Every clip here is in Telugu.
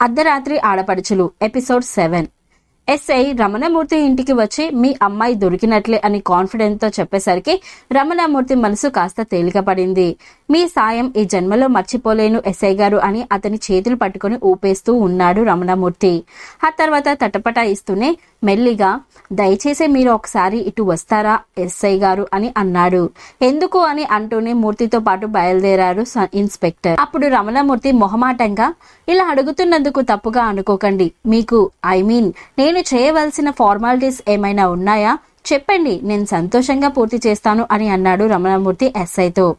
అర్ధరాత్రి ఆడపడుచులు ఎపిసోడ్ సెవెన్. ఎస్ఐ రమణమూర్తి ఇంటికి వచ్చి మీ అమ్మాయి దొరికినట్లే అని కాన్ఫిడెంట్తో చెప్పేసరికి రమణమూర్తి మనసు కాస్త తేలికపడింది మీ సాయం ఈ జన్మలో మర్చిపోలేను ఎస్ఐ గారు అని అతని చేతులు పట్టుకుని ఊపేస్తూ ఉన్నాడు రమణమూర్తి. ఆ తర్వాత తటపట ఇస్తూనే మెల్లిగా దయచేసి మీరు ఒకసారి ఇటు వస్తారా ఎస్ఐ గారు అని అన్నాడు. ఎందుకు అని అంటూనే మూర్తితో పాటు బయలుదేరారు ఇన్స్పెక్టర్. అప్పుడు రమణమూర్తి మొహమాటంగా ఇలా అడుగుతున్నందుకు తప్పుగా అనుకోకండి. మీకు ఐ మీన్ నేను చేయవలసిన ఫార్మాలిటీస్ ఏమైనా ఉన్నాయా? చెప్పండి. నేను సంతోషంగా పూర్తి చేస్తాను అని అన్నాడు రమణమూర్తి ఎస్ఐతో.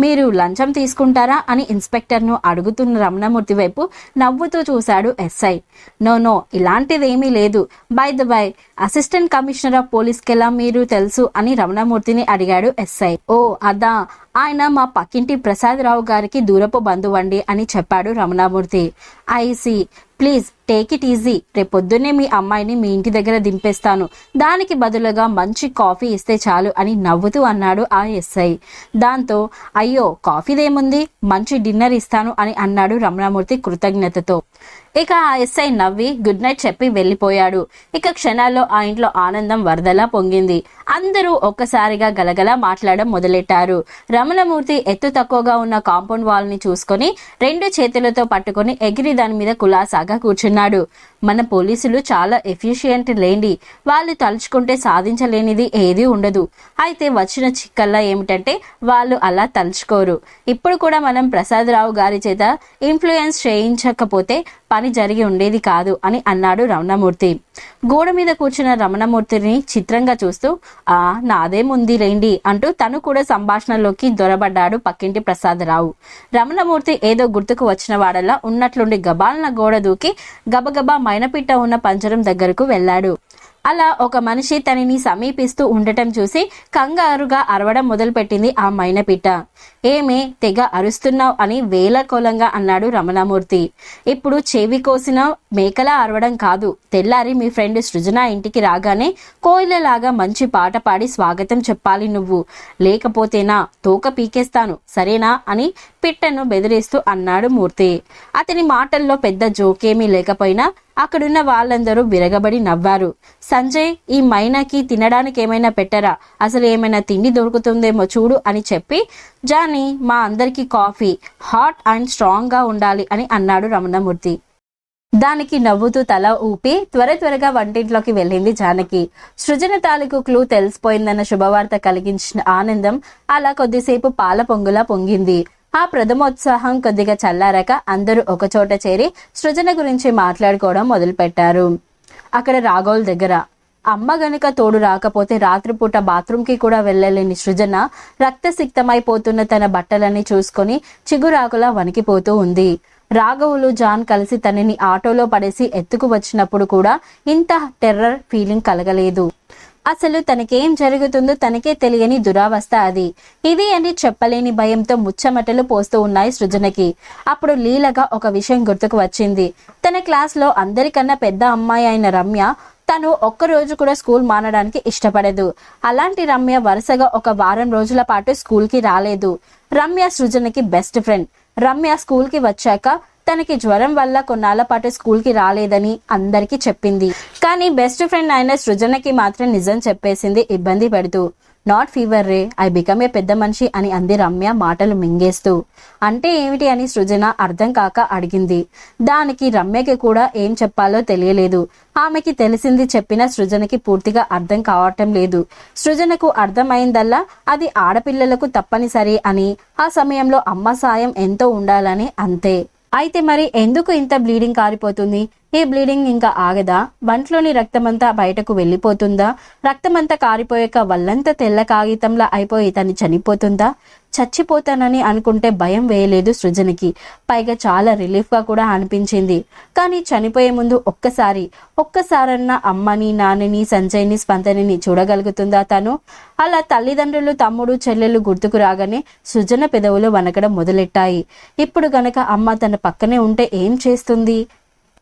మీరు లంచం తీసుకుంటారా అని ఇన్స్పెక్టర్ను అడుగుతున్న రమణమూర్తి వైపు నవ్వుతూ చూశాడు ఎస్ఐ. నో నో ఇలాంటిదేమీ లేదు. By the by assistant commissioner of పోలీస్కెలా మీరు తెలుసు అని రమణమూర్తిని అడిగాడు ఎస్ఐ. ఓ అదా. ఆయన మా పక్కింటి ప్రసాదరావు గారికి దూరపు బంధువండి అని చెప్పాడు Ramanamurthy. I see please take it easy. రేపొద్దున్నే మీ అమ్మాయిని మీ ఇంటి దగ్గర దింపేస్తాను. దానికి బదులుగా మంచి కాఫీ ఇస్తే చాలు అని నవ్వుతూ అన్నాడు ఆ ఎస్ఐ. దాంతో అయ్యో కాఫీదేముంది? మంచి డిన్నర్ ఇస్తాను అని అన్నాడు రమణమూర్తి కృతజ్ఞతతో. ఇక ఎస్ఐ నవ్వి గుడ్ నైట్ చెప్పి వెళ్ళిపోయాడు. ఇక క్షణాల్లో ఆ ఇంట్లో ఆనందం వరదలా పొంగింది. అందరూ ఒక్కసారిగా గలగలా మాట్లాడడం మొదలెట్టారు. రమణమూర్తి ఎత్తు తక్కువగా ఉన్న కాంపౌండ్ వాల్ని చూసుకొని రెండు చేతులతో పట్టుకొని ఎగిరి దాని మీద కులాసాగా కూర్చున్నాడు. మన పోలీసులు చాలా ఎఫిషియంట్ లేండి. వాళ్ళు తలుచుకుంటే సాధించలేనిది ఏదీ ఉండదు. అయితే వచ్చిన చిక్కల్లా ఏమిటంటే వాళ్ళు అలా తలుచుకోరు. ఇప్పుడు కూడా మనం ప్రసాదరావు గారి చేత ఇన్ఫ్లుయెన్స్ చేయించకపోతే పని జరిగి ఉండేది కాదు అని అన్నాడు రమణమూర్తి. గోడ మీద కూర్చున్న రమణమూర్తిని చిత్రంగా చూస్తూ ఆ నాదేముంది లేండి అంటూ తను కూడా సంభాషణలోకి దొరబడ్డాడు పక్కింటి ప్రసాదరావు. రమణమూర్తి ఏదో గుర్తుకు వచ్చిన వాడలా ఉన్నట్లుండి గబాలన గోడ దూకి గబగబా మైనపిట్ట ఉన్న పంజరం దగ్గరకు వెళ్ళాడు. అలా ఒక మనిషి తనని సమీపిస్తూ ఉండటం చూసి కంగారుగా అరవడం మొదలుపెట్టింది ఆ మైనపిట్ట. ఏమే తెగ అరుస్తున్నావు అని వేలకోలంగా అన్నాడు రమణమూర్తి. ఇప్పుడు చెవి కోసిన మేకలా అరవడం కాదు. తెల్లారి మీ ఫ్రెండ్ సృజన ఇంటికి రాగానే కోయిలలాగా మంచి పాట పాడి స్వాగతం చెప్పాలి నువ్వు. లేకపోతేనా తోక పీకేస్తాను సరేనా అని పిట్టను బెదిరిస్తూ అన్నాడు మూర్తి. అతని మాటల్లో పెద్ద జోకేమీ లేకపోయినా అక్కడున్న వాళ్ళందరూ విరగబడి నవ్వారు. సంజయ్ ఈ మైనాకి తినడానికి ఏమైనా పెట్టరా? అసలు ఏమైనా తిండి దొరుకుతుందేమో చూడు అని చెప్పి జానీ మా అందరికీ కాఫీ హాట్ అండ్ స్ట్రాంగ్గా ఉండాలి అని అన్నాడు రమణమూర్తి. దానికి నవ్వుతూ తల ఊపి త్వర త్వరగా వంటింట్లోకి వెళ్ళింది జానకి. సృజన తాలూకు క్లూ తెలిసిపోయిందన్న శుభవార్త కలిగించిన ఆనందం అలా కొద్దిసేపు పాల పొంగులా పొంగింది. ఆ ప్రథమోత్సాహం కొద్దిగా చల్లారాక అందరూ ఒకచోట చేరి సృజన గురించి మాట్లాడుకోవడం మొదలుపెట్టారు. అక్కడ రాఘోల్ దగ్గర అమ్మ గనుక తోడు రాకపోతే రాత్రిపూట బాత్రూంకి కూడా వెళ్ళలేని సృజన రక్తసిక్తమైపోతున్న తన బట్టలన్నీ చూసుకొని చిగురాకులా వణికిపోతూ ఉంది. రాఘవులు జాన్ కలిసి తనని ఆటోలో పడేసి ఎత్తుకు వచ్చినప్పుడు కూడా ఇంత టెర్రర్ ఫీలింగ్ కలగలేదు. అసలు తనకేం జరుగుతుందో తనకే తెలియని దురావస్థ అది. ఇది అని చెప్పలేని భయంతో ముచ్చమటలు పోస్తూ ఉన్నాయి సృజనకి. అప్పుడు లీలగా ఒక విషయం గుర్తుకు వచ్చింది. తన క్లాస్లో అందరికన్నా పెద్ద అమ్మాయి అయిన రమ్య తను ఒక్క రోజు కూడా స్కూల్ మానడానికి ఇష్టపడదు. అలాంటి రమ్య వరుసగా ఒక వారం రోజుల పాటు స్కూల్కి రాలేదు. రమ్య సృజనకి బెస్ట్ ఫ్రెండ్. రమ్య స్కూల్కి వచ్చాక తనకి జ్వరం వల్ల కొన్నాళ్ళ పాటు స్కూల్కి రాలేదని అందరికీ చెప్పింది. కానీ బెస్ట్ ఫ్రెండ్ అయిన సృజనకి మాత్రం నిజం చెప్పేసింది ఇబ్బంది పెడుతూ not fever ray I become a పెద్ద మనిషి అని అంది రమ్య మాటలు మింగేస్తూ. అంటే ఏమిటి అని సృజన అర్థం కాక అడిగింది. దానికి రమ్యకి కూడా ఏం చెప్పాలో తెలియలేదు. ఆమెకి తెలిసింది చెప్పిన సృజనకి పూర్తిగా అర్థం కావటం లేదు. సృజనకు అర్థమైందల్లా అది ఆడపిల్లలకు తప్పనిసరి అని ఆ సమయంలో అమ్మ సాయం ఎంతో ఉండాలని అంతే. అయితే మరి ఎందుకు ఇంత బ్లీడింగ్ కారిపోతుంది? ఈ బ్లీడింగ్ ఇంకా ఆగదా? వంట్లోని రక్తమంతా బయటకు వెళ్ళిపోతుందా? రక్తమంతా కారిపోయాక వల్లంతా తెల్ల కాగితంలా అయిపోయి తను చనిపోతుందా? చచ్చిపోతానని అనుకుంటే భయం వేయలేదు సృజనకి. పైగా చాలా రిలీఫ్గా కూడా అనిపించింది. కానీ చనిపోయే ముందు ఒక్కసారి ఒక్కసారన్నా అమ్మని నాన్నని సంజయ్ని స్పందనని చూడగలుగుతుందా తను? అలా తల్లిదండ్రులు తమ్ముడు చెల్లెలు గుర్తుకు రాగానే సృజన పెదవులు వనకడం మొదలెట్టాయి. ఇప్పుడు గనక అమ్మ తన పక్కనే ఉంటే ఏం చేస్తుంది?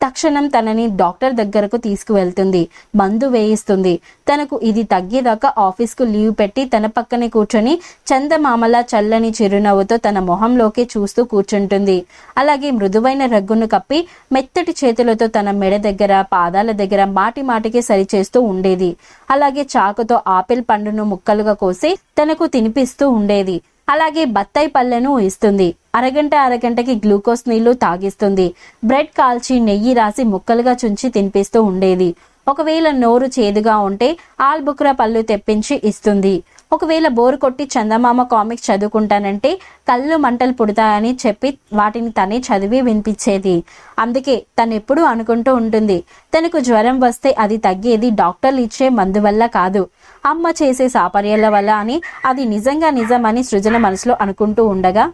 తక్షణం తనని డాక్టర్ దగ్గరకు తీసుకువెళ్తుంది. మందు వేయిస్తుంది. తనకు ఇది తగ్గేదాకా ఆఫీస్కు లీవ్ పెట్టి తన పక్కనే కూర్చొని చందమామల చల్లని చిరునవ్వుతో తన మొహంలోకి చూస్తూ కూర్చుంటుంది. అలాగే మృదువైన రగ్గును కప్పి మెత్తటి చేతులతో తన మెడ దగ్గర పాదాల దగ్గర మాటి మాటికి సరిచేస్తూ ఉండేది. అలాగే చాకుతో ఆపిల్ పండును ముక్కలుగా కోసి తనకు తినిపిస్తూ ఉండేది. అలాగే బత్తాయి పళ్ళను ఇస్తుంది. అరగంట అరగంటకి గ్లూకోజ్ నీళ్ళు తాగిస్తుంది. బ్రెడ్ కాల్చి నెయ్యి రాసి ముక్కలుగా చుంచి తినిపిస్తూ ఉండేది. ఒకవేళ నోరు చేదుగా ఉంటే ఆల్బుక్రా పళ్ళు తెప్పించి ఇస్తుంది. ఒకవేళ బోరు కొట్టి చందమామ కామిక్స్ చదువుకుంటానంటే కళ్ళు మంటలు పుడతాయని చెప్పి వాటిని తనే చదివి వినిపించేది. అందుకే తను ఎప్పుడూ అనుకుంటూ ఉంటుంది తనకు జ్వరం వస్తే అది తగ్గేది డాక్టర్లు ఇచ్చే మందు వల్ల కాదు. అమ్మ చేసే సాపర్యాల వల్ల అని అది నిజంగా నిజమని సృజన మనసులో అనుకుంటూ ఉండగా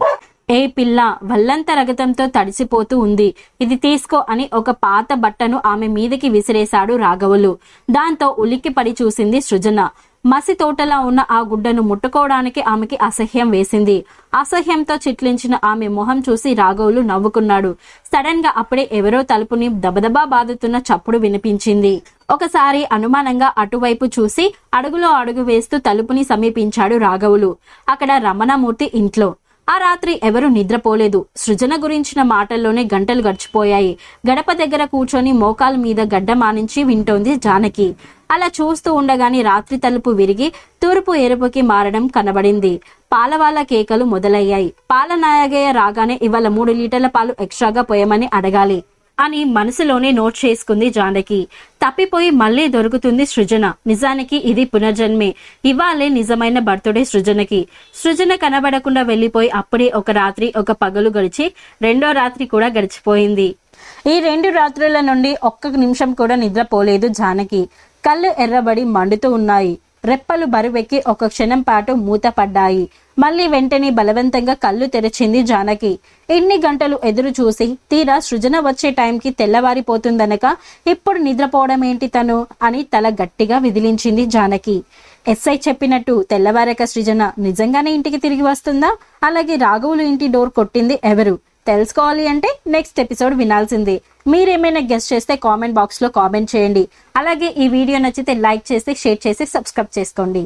ఏ పిల్ల వల్లంత రగతంతో తడిసిపోతూ ఉంది ఇది తీసుకో అని ఒక పాత బట్టను ఆమె మీదకి విసిరేశాడు రాఘవులు. దాంతో ఉలిక్కి పడి చూసింది సృజన. మసి తోటలా ఉన్న ఆ గుడ్డను ముట్టుకోవడానికి ఆమెకి అసహ్యం వేసింది. అసహ్యంతో చిట్లించిన ఆమె మొహం చూసి రాఘవులు నవ్వుకున్నాడు. సడన్గా అప్పుడే ఎవరో తలుపుని దబదబా బాదుతున్న చప్పుడు వినిపించింది. ఒకసారి అనుమానంగా అటువైపు చూసి అడుగులో అడుగు వేస్తూ తలుపుని సమీపించాడు రాఘవులు. అక్కడ రమణమూర్తి ఇంట్లో. ఆ రాత్రి ఎవరు నిద్రపోలేదు. సృజన గురించిన మాటల్లోనే గంటలు గడిచిపోయాయి. గడప దగ్గర కూర్చొని మోకాల మీద గడ్డ మానించి వింటోంది జానకి. అలా చూస్తూ ఉండగానే రాత్రి తలుపు విరిగి తూర్పు ఎరుపుకి మారడం కనబడింది. పాలవాళ్ళ కేకలు మొదలయ్యాయి. పాల నాయగయ్య రాగానే ఇవాళ మూడు లీటర్ల పాలు ఎక్స్ట్రాగా పోయమని అడగాలి. అని మనసులోనే నోట్ చేసుకుంది జానకి. తప్పిపోయి మళ్ళీ దొరుకుతుంది సృజన. నిజానికి ఇది పునర్జన్మే. ఇవాళే నిజమైన బర్త్డే సృజనకి. సృజన కనబడకుండా వెళ్ళిపోయి అప్పుడే ఒక రాత్రి ఒక పగలు గడిచి రెండో రాత్రి కూడా గడిచిపోయింది. ఈ రెండు రాత్రుల నుండి ఒక్క నిమిషం కూడా నిద్రపోలేదు జానకి. కళ్ళు ఎర్రబడి మండుతూ ఉన్నాయి. రెప్పలు బరువెక్కి ఒక క్షణం పాటు మూతపడ్డాయి. మళ్ళీ వెంటనే బలవంతంగా కళ్ళు తెరిచింది జానకి. ఎన్ని గంటలు ఎదురు చూసి తీరా సృజన వచ్చే టైంకి తెల్లవారిపోతుందనక ఇప్పుడు నిద్రపోవడం ఏంటి తను అని తల గట్టిగా విదిలించింది జానకి. ఎస్ఐ చెప్పినట్టు తెల్లవారక సృజన నిజంగానే ఇంటికి తిరిగి వస్తుందా? అలాగే రాఘవులు ఇంటి డోర్ కొట్టింది ఎవరు? తెలుసుకోవాలి అంటే నెక్స్ట్ ఎపిసోడ్ వినాల్సింది. మీరేమైనా గెస్ట్ చేస్తే కామెంట్ బాక్స్లో కామెంట్ చేయండి. అలాగే ఈ వీడియో నచ్చితే లైక్ చేసి షేర్ చేసి సబ్స్క్రైబ్ చేసుకోండి.